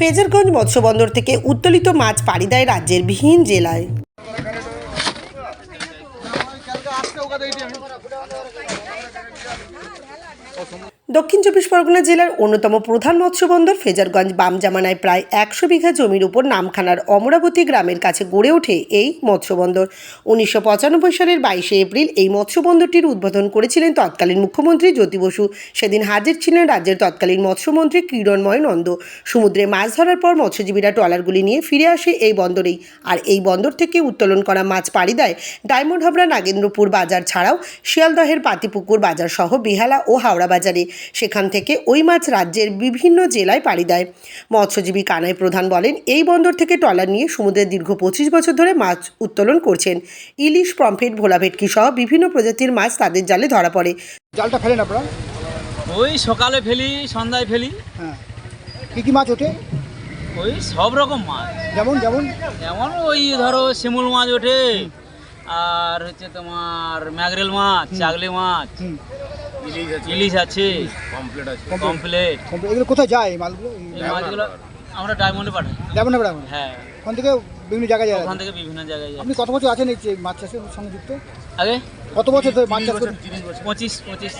ফেজারগঞ্জ মৎস্যবন্দর থেকে উত্তোলিত মাছ পাড়ি দেয় রাজ্যের বিহীন জেলায়। দক্ষিণ চব্বিশ পরগনা জেলার অন্যতম প্রধান মৎস্যবন্দর ফেজারগঞ্জ বাম জামানায় প্রায় একশো বিঘা জমির উপর নামখানার অমরাবতী গ্রামের কাছে গড়ে ওঠে এই মৎস্যবন্দর। উনিশশো পঁচানব্বই সালের বাইশে এপ্রিল এই মৎস্যবন্দরটির উদ্বোধন করেছিলেন তৎকালীন মুখ্যমন্ত্রী জ্যোতি বসু সেদিন হাজির ছিলেন রাজ্যের তৎকালীন মৎস্যমন্ত্রী কিরণময় নন্দ। সমুদ্রে মাছ ধরার পর মৎস্যজীবীরা ট্রলারগুলি নিয়ে ফিরে আসে এই বন্দরেই। আর এই বন্দর থেকে উত্তোলন করা মাছ পাড়ি দেয় ডায়মন্ড হাবড়া নাগেন্দ্রপুর বাজার ছাড়াও শিয়ালদহের পাতিপুকুর বাজার সহ বেহালা ও হাওড়া বাজারে। সেখান থেকে ওই মাছ রাজ্যের বিভিন্ন জেলায় পাড়ি দেয়। মৎস্যজীবী কানাই প্রধান বলেন এই বন্দর থেকে ট্রলার নিয়ে সমুদ্রের দীর্ঘ পঁচিশ বছর ধরে মাছ উত্তোলন করছেন। ইলিশ পম্ফেট ভোলা ভেটকি সহ বিভিন্ন প্রজাতির মাছ তাদের জালে ধরা পড়ে। জালটা ফেলেন আপনারা? ওই সকালে ফেলি সন্ধ্যায় ফেলি। হ্যাঁ। কী কী মাছ ওঠে? ওই সব রকম মাছ। যেমন যেমন? যেমন ওই ধরো শিমুল মাছ ওঠে আর হচ্ছে তোমার ম্যাগরেল মাছ চাগলি মাছ ইলিশ আছে। কমপ্লিট আছে। কমপ্লিট এগুলো কোথায় যায় এই মালগুলো? এই মাছগুলো আমরা ডায়মন্ডে পাঠাই। ডায়মন্ডে না এখন হ্যাঁ। ওখান থেকে বিভিন্ন জায়গায় যায়? ওখান থেকে বিভিন্ন জায়গায় যায়। আপনি কত বছর আছেন এই মাছ চাষের সঙ্গে যুক্ত? আগে? কত বছর ধরে মাছ চাষ করেন? পঁচিশ পঁচিশ।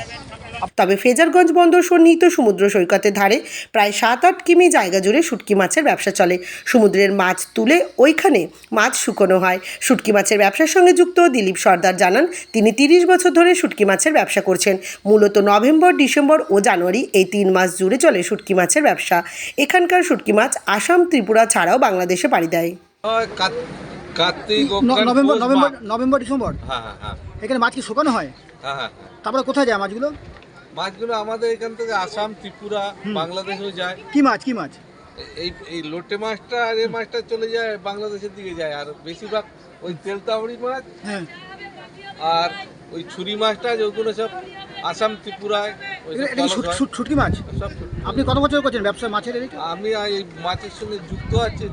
তবে ফেজারগঞ্জ বন্দর সন্নিহিত সমুদ্র সৈকতের ধারে প্রায় সাত আট কিমি জায়গা জুড়ে শুটকি মাছের ব্যবসা চলে। সমুদ্রের মাছ তুলে ওইখানে মাছ শুকনো হয়। শুটকি মাছের ব্যবসার সঙ্গে যুক্ত দিলীপ সর্দার জানান তিনি তিরিশ বছর ধরে শুটকি মাছের ব্যবসা করছেন। মূলত নভেম্বর ডিসেম্বর ও জানুয়ারি এই তিন মাস জুড়ে চলে শুটকি মাছের ব্যবসা। এখানকার শুটকি মাছ আসাম ত্রিপুরা ছাড়াও বাংলাদেশে পাড়ি দেয়। Kartik November November November December? হ্যাঁ হ্যাঁ হ্যাঁ। এখানে মাছ কি শুকানো হয় হ্যাঁ হ্যাঁ। তারপরে কোথায় যায় মাছগুলো? মাছগুলো আমাদের এখান থেকে আসাম ত্রিপুরা বাংলাদেশেও যায়। কি মাছ কি মাছ? এই এই লোটে মাছটা আর এই মাছটা চলে যায় বাংলাদেশের দিকে যায়। আর বেশিরভাগ ওই তেলতাবড়ি মাছ হ্যাঁ। আর ওই ছুরি মাছটা যেগুলো সব আসাম ত্রিপুরায় ওই সব এটা এটা কি চালান শুট-। শুট- শুটকি মাছ? সব আপনি কত বছর করছেন ব্যবসা মাছের আমি এই মাছের সঙ্গে যুক্ত আছি